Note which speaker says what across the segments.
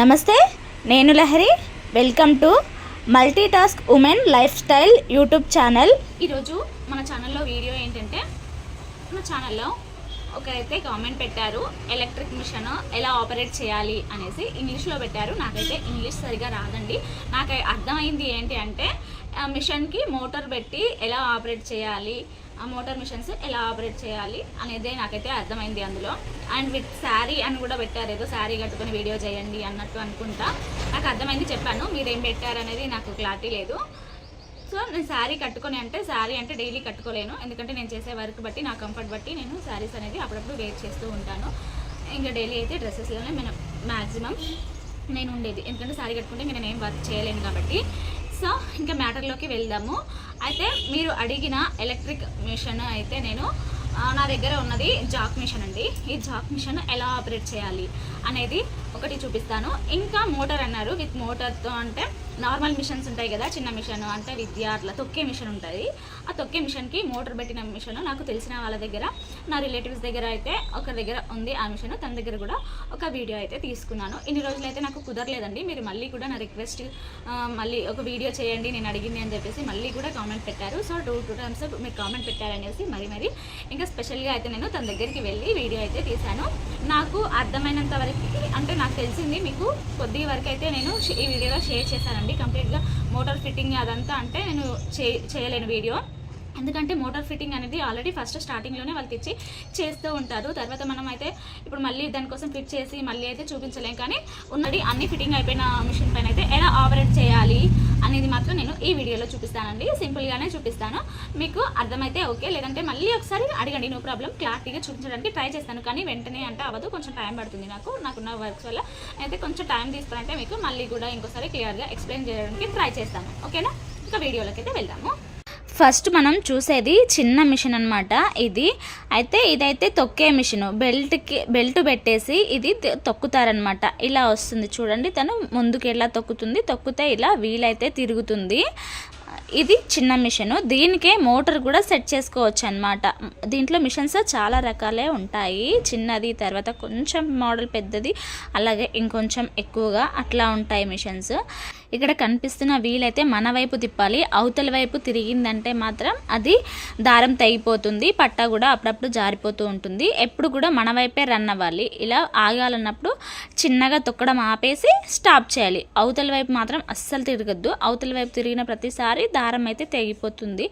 Speaker 1: నమస్తే నేను Lahari. Welcome to multitask women lifestyle YouTube channel
Speaker 2: ఈరోజు మన ఛానల్లో వీడియో ఏంటంటే మన ఛానల్లో ఒకరైతే కామెంట్ పెట్టారు ఎలక్ట్రిక్ మిషన్ ఎలా ఆపరేట్ చేయాలి అనేసి ఇంగ్లీష్లో పెట్టారు. నాకైతే ఇంగ్లీష్ సరిగా రాదండి. నాకు అర్థమైంది ఏంటి అంటే ఆ మిషన్కి మోటార్ పెట్టి ఎలా ఆపరేట్ చేయాలి ఆ మోటార్ మిషన్స్ ఎలా ఆపరేట్ చేయాలి అనేది నాకైతే అర్థమైంది అందులో. అండ్ విత్ శారీ అని కూడా పెట్టారు. ఏదో శారీ కట్టుకొని వీడియో చేయండి అన్నట్టు అనుకుంటా. నాకు అర్థమైంది చెప్పాను. మీరేం పెట్టారనేది నాకు క్లారిటీ లేదు. సో నేను శారీ కట్టుకొని అంటే శారీ అంటే డైలీ కట్టుకోలేను. ఎందుకంటే నేను చేసే వర్క్ బట్టి నా కంఫర్ట్ బట్టి నేను శారీస్ అనేది అప్పుడప్పుడు వేర్ చేస్తూ ఉంటాను. ఇంకా డైలీ అయితే డ్రెస్సెస్లోనే నేను మ్యాక్సిమం నేను ఉండేది. ఎందుకంటే శారీ కట్టుకుంటే నేను ఏం వర్క్ చేయలేను కాబట్టి. సో ఇంకా మ్యాటర్లోకి వెళ్దాము. అయితే మీరు అడిగిన ఎలక్ట్రిక్ మిషన్ అయితే నేను నా దగ్గర ఉన్నది జాక్ మిషన్ అండి. ఈ జాక్ మిషన్ ఎలా ఆపరేట్ చేయాలి అనేది ఒకటి చూపిస్తాను. ఇంకా మోటార్ అన్నారు. విత్ మోటార్తో అంటే నార్మల్ మిషన్స్ ఉంటాయి కదా చిన్న మిషన్ అంటే విద్య అట్లా తొక్కే మిషన్ ఉంటుంది. ఆ తొక్కే మిషన్కి మోటార్ పెట్టిన మిషన్ నాకు తెలిసిన వాళ్ళ దగ్గర నా రిలేటివ్స్ దగ్గర అయితే ఒక దగ్గర ఉంది ఆ మిషన్. తన దగ్గర కూడా ఒక వీడియో అయితే తీసుకున్నాను. ఇన్ని రోజులైతే నాకు కుదరలేదండి. మీరు మళ్ళీ కూడా నా రిక్వెస్ట్ మళ్ళీ ఒక వీడియో చేయండి నేను అడిగింది అని చెప్పేసి మళ్ళీ కూడా కామెంట్ పెట్టారు. సో టూ టూ టైమ్స్ మీరు కామెంట్ పెట్టారనేసి మరి మరి. ఇంకా స్పెషల్గా అయితే నేను తన దగ్గరికి వెళ్ళి వీడియో అయితే తీశాను. నాకు అర్థమైనంత వరకు అంటే నాకు తెలిసింది మీకు కొద్ది వరకు అయితే నేను ఈ వీడియోలో షేర్ చేశానండి. కంప్లీట్గా మోటార్ ఫిట్టింగ్ అదంతా అంటే నేను చేయలేను వీడియో. ఎందుకంటే మోటార్ ఫిట్టింగ్ అనేది ఆల్రెడీ ఫస్ట్ స్టార్టింగ్లోనే వాళ్ళు తెచ్చి చేస్తూ ఉంటారు. తర్వాత మనం అయితే ఇప్పుడు మళ్ళీ దానికోసం ఫిట్ చేసి మళ్ళీ అయితే చూపించలేం. కానీ ఉన్నది అన్ని ఫిట్టింగ్ అయిపోయిన మిషన్ పైన అయితే ఎలా ఆపరేట్ చేయాలి అనేది మాత్రం నేను ఈ వీడియోలో చూపిస్తానండి. సింపుల్గానే చూపిస్తాను. మీకు అర్థమైతే ఓకే. లేదంటే మళ్ళీ ఒకసారి అడగండి. No problem. క్లారిటీగా చూపించడానికి ట్రై చేస్తాను. కానీ వెంటనే అంటే అవ్వదు. కొంచెం టైం పడుతుంది నాకు. నాకున్న వర్క్స్ వల్ల అయితే కొంచెం టైం తీసుకురంటే మీకు మళ్ళీ కూడా ఇంకోసారి క్లియర్గా ఎక్స్ప్లెయిన్ చేయడానికి ట్రై చేస్తాను. ఓకేనా? ఇంకా వీడియోలోకి అయితే వెళ్దాము.
Speaker 1: ఫస్ట్ మనం చూసేది చిన్న మిషన్ అనమాట ఇది. అయితే ఇదైతే తొక్కే మిషన్. బెల్ట్కి బెల్ట్ పెట్టేసి ఇది తొక్కుతారనమాట ఇలా వస్తుంది చూడండి. తను ముందుకు ఎలా తొక్కుతుంది? తొక్కితే ఇలా వీలైతే తిరుగుతుంది. ఇది చిన్న మిషన్. దీనికే మోటార్ కూడా సెట్ చేసుకోవచ్చు అనమాట దీంట్లో మిషన్స్ చాలా రకాలే ఉంటాయి. చిన్నది తర్వాత కొంచెం మోడల్ పెద్దది అలాగే ఇంకొంచెం ఎక్కువగా అట్లా ఉంటాయి మిషన్స్. ఇక్కడ కనిపిస్తున్న వీలైతే మన వైపు తిప్పాలి. అవతల వైపు తిరిగిందంటే మాత్రం అది దారం తెగిపోతుంది. పట్ట కూడా అప్పుడప్పుడు జారిపోతూ ఉంటుంది. ఎప్పుడు కూడా మన వైపే రన్ అవ్వాలి. ఇలా ఆగాలన్నప్పుడు చిన్నగా తొక్కడం ఆపేసి స్టాప్ చేయాలి. అవతల వైపు మాత్రం అస్సలు తిరగద్దు. అవతల వైపు తిరిగిన ప్రతిసారి దారం అయితే తెగిపోతుంది.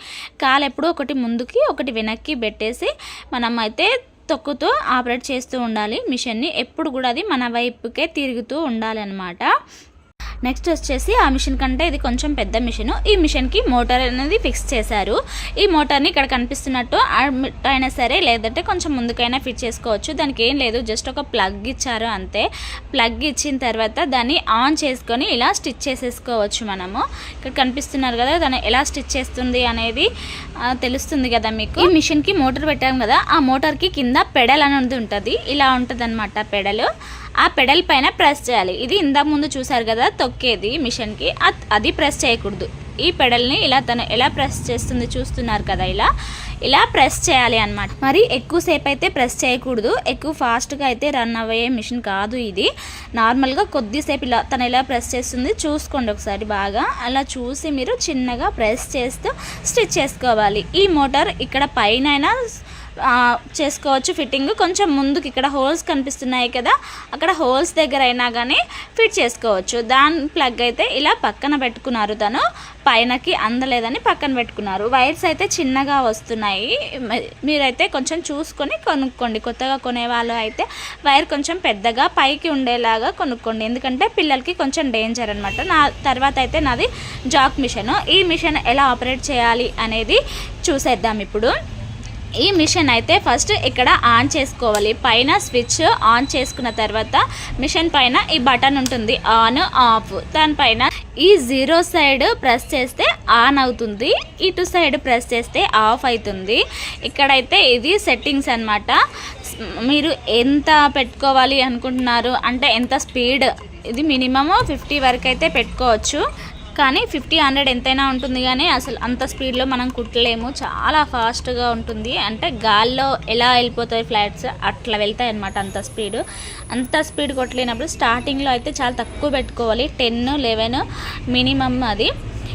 Speaker 1: కాలు ఎప్పుడూ ఒకటి ముందుకి ఒకటి వెనక్కి పెట్టేసి మనం అయితే తొక్కుతూ ఆపరేట్ చేస్తూ ఉండాలి. మిషన్ని ఎప్పుడు కూడా అది మన వైపుకే తిరుగుతూ ఉండాలన్నమాట. నెక్స్ట్ వచ్చేసి ఆ మిషన్ కంటే ఇది కొంచెం పెద్ద మిషన్. ఈ మిషన్కి మోటార్ అనేది ఫిక్స్ చేశారు. ఈ మోటార్ని ఇక్కడ కనిపిస్తున్నట్టు ఆ అయినా సరే లేదంటే కొంచెం ముందుకైనా ఫిట్ చేసుకోవచ్చు. దానికి ఏం లేదు జస్ట్ ఒక ప్లగ్ ఇచ్చారు అంతే. ప్లగ్ ఇచ్చిన తర్వాత దాన్ని ఆన్ చేసుకొని ఇలా స్టిచ్ చేసేసుకోవచ్చు మనము. ఇక్కడ కనిపిస్తున్నారు కదా దాన్ని ఎలా స్టిచ్ చేస్తుంది అనేది తెలుస్తుంది కదా మీకు. ఈ మిషన్కి మోటార్ పెట్టాం కదా ఆ మోటార్కి కింద పెడల్ అనేది ఉంటుంది. ఇలా ఉంటుంది అనమాట పెడల్. ఆ పెడల్ పైన ప్రెస్ చేయాలి. ఇది ఇందాక ముందు చూసారు కదా తొక్కేది మిషన్కి అది ప్రెస్ చేయకూడదు. ఈ పెడల్ని ఇలా తను ఎలా ప్రెస్ చేస్తుంది చూస్తున్నారు కదా ఇలా ఇలా ప్రెస్ చేయాలి అన్నమాట. మరి ఎక్కువసేపు అయితే ప్రెస్ చేయకూడదు. ఎక్కువ ఫాస్ట్గా అయితే రన్ అయ్యే మిషన్ కాదు ఇది. నార్మల్గా కొద్దిసేపు ఇలా తను ఎలా ప్రెస్ చేస్తుంది చూసుకోండి ఒకసారి బాగా. అలా చూసి మీరు చిన్నగా ప్రెస్ చేస్తూ స్టిచ్ చేసుకోవాలి. ఈ మోటార్ ఇక్కడ పైన చేసుకోవచ్చు ఫిట్టింగ్. కొంచెం ముందుకు ఇక్కడ హోల్స్ కనిపిస్తున్నాయి కదా అక్కడ హోల్స్ దగ్గర అయినా కానీ ఫిట్ చేసుకోవచ్చు. దాని ప్లగ్ అయితే ఇలా పక్కన పెట్టుకున్నారు తను. పైనకి అందలేదని పక్కన పెట్టుకున్నారు. వైర్స్ అయితే చిన్నగా వస్తున్నాయి. మీరైతే కొంచెం చూసుకొని కొనుక్కోండి. కొత్తగా కొనేవాళ్ళు అయితే వైర్ కొంచెం పెద్దగా పైకి ఉండేలాగా కొనుక్కోండి. ఎందుకంటే పిల్లలకి కొంచెం డేంజర్ అనమాట నా తర్వాత అయితే నాది జాక్ మిషన్. ఈ మిషన్ ఎలా ఆపరేట్ చేయాలి అనేది చూసేద్దాం ఇప్పుడు. ఈ మిషన్ అయితే ఫస్ట్ ఇక్కడ ఆన్ చేసుకోవాలి. పైన స్విచ్ ఆన్ చేసుకున్న తర్వాత మిషన్ పైన ఈ బటన్ ఉంటుంది ఆన్ ఆఫ్. దానిపైన ఈ జీరో సైడ్ ప్రెస్ చేస్తే ఆన్ అవుతుంది ఇటు సైడ్ ప్రెస్ చేస్తే ఆఫ్ అవుతుంది. ఇక్కడైతే ఇది సెట్టింగ్స్ అన్నమాట. మీరు ఎంత పెట్టుకోవాలి అనుకుంటున్నారు? అంటే ఎంత స్పీడ్? ఇది మినిమమ్ ఫిఫ్టీ వరకు అయితే పెట్టుకోవచ్చు. కానీ ఫిఫ్టీ హండ్రెడ్ ఎంతైనా ఉంటుంది కానీ అసలు అంత స్పీడ్లో మనం కుట్టలేము. చాలా ఫాస్ట్గా ఉంటుంది. అంటే గాల్లో ఎలా వెళ్ళిపోతాయి ఫ్లైట్స్ అట్లా వెళ్తాయి అనమాట అంత స్పీడ్. అంత స్పీడ్ కొట్టలేనప్పుడు స్టార్టింగ్లో అయితే చాలా తక్కువ పెట్టుకోవాలి. టెన్ లెవెన్ మినిమమ్ అది.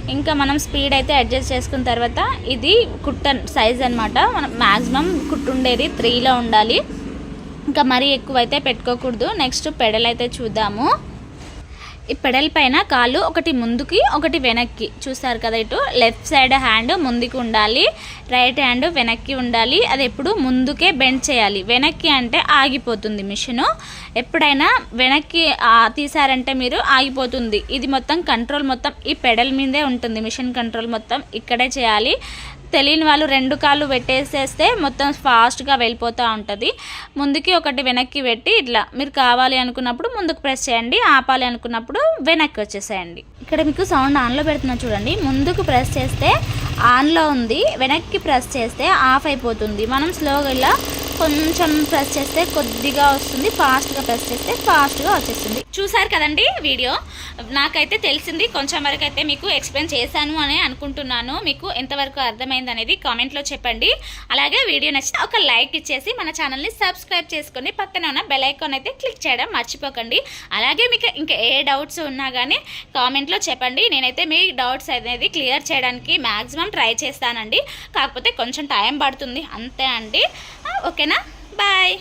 Speaker 1: ఇంకా మనం స్పీడ్ అయితే అడ్జస్ట్ చేసుకున్న తర్వాత ఇది కుట్ట సైజ్ అనమాట మనం మ్యాక్సిమం కుట్టుండేది త్రీలో ఉండాలి. ఇంకా మరీ ఎక్కువైతే పెట్టుకోకూడదు. నెక్స్ట్ పెడల్ అయితే చూద్దాము. ఈ పెడల్ పైన కాళ్ళు ఒకటి ముందుకి ఒకటి వెనక్కి. చూస్తారు కదా ఇటు? లెఫ్ట్ సైడ్ హ్యాండ్ ముందుకు ఉండాలి రైట్ హ్యాండ్ వెనక్కి ఉండాలి. అది ఎప్పుడు ముందుకే బెండ్ చేయాలి. వెనక్కి అంటే ఆగిపోతుంది మిషను. ఎప్పుడైనా వెనక్కి తీసారంటే మీరు ఆగిపోతుంది. ఇది మొత్తం కంట్రోల్ మొత్తం ఈ పెడల్ మీదే ఉంటుంది. మిషన్ కంట్రోల్ మొత్తం ఇక్కడే చేయాలి. తెలియని వాళ్ళు రెండు కాళ్ళు పెట్టేసేస్తే మొత్తం ఫాస్ట్గా వెళ్ళిపోతూ ఉంటుంది. ముందుకి ఒకటి వెనక్కి పెట్టి ఇట్లా మీరు కావాలి అనుకున్నప్పుడు ముందుకు ప్రెస్ చేయండి ఆపాలి అనుకున్నప్పుడు వెనక్కి వచ్చేసేయండి. ఇక్కడ మీకు సౌండ్ ఆన్లో పెడుతున్నా చూడండి. ముందుకు ప్రెస్ చేస్తే ఆన్లో ఉంది వెనక్కి ప్రెస్ చేస్తే ఆఫ్ అయిపోతుంది. మనం స్లోగా ఇలా కొంచెం ప్రెస్ చేస్తే కొద్దిగా వస్తుంది ఫాస్ట్గా ప్రెస్ చేస్తే ఫాస్ట్గా వచ్చేస్తుంది.
Speaker 2: చూసారు కదండి వీడియో? నాకైతే తెలిసింది కొంచెం వరకు అయితే మీకు ఎక్స్ప్లెయిన్ చేశాను అని అనుకుంటున్నాను. మీకు ఎంతవరకు అర్థమైంది అనేది కామెంట్లో చెప్పండి. అలాగే వీడియో నచ్చిన ఒక లైక్ ఇచ్చేసి మన ఛానల్ని సబ్స్క్రైబ్ చేసుకొని పక్కన ఉన్న బెల్ ఐకాన్ అయితే క్లిక్ చేయడం మర్చిపోకండి. అలాగే మీకు ఇంకా ఏ డౌట్స్ ఉన్నా కానీ కామెంట్లో చెప్పండి. నేనైతే మీ డౌట్స్ అనేది క్లియర్ చేయడానికి మ్యాక్సిమం ట్రై చేస్తానండి. కాకపోతే కొంచెం టైం పడుతుంది. అంతే అండి. ఓకేనా బాయ్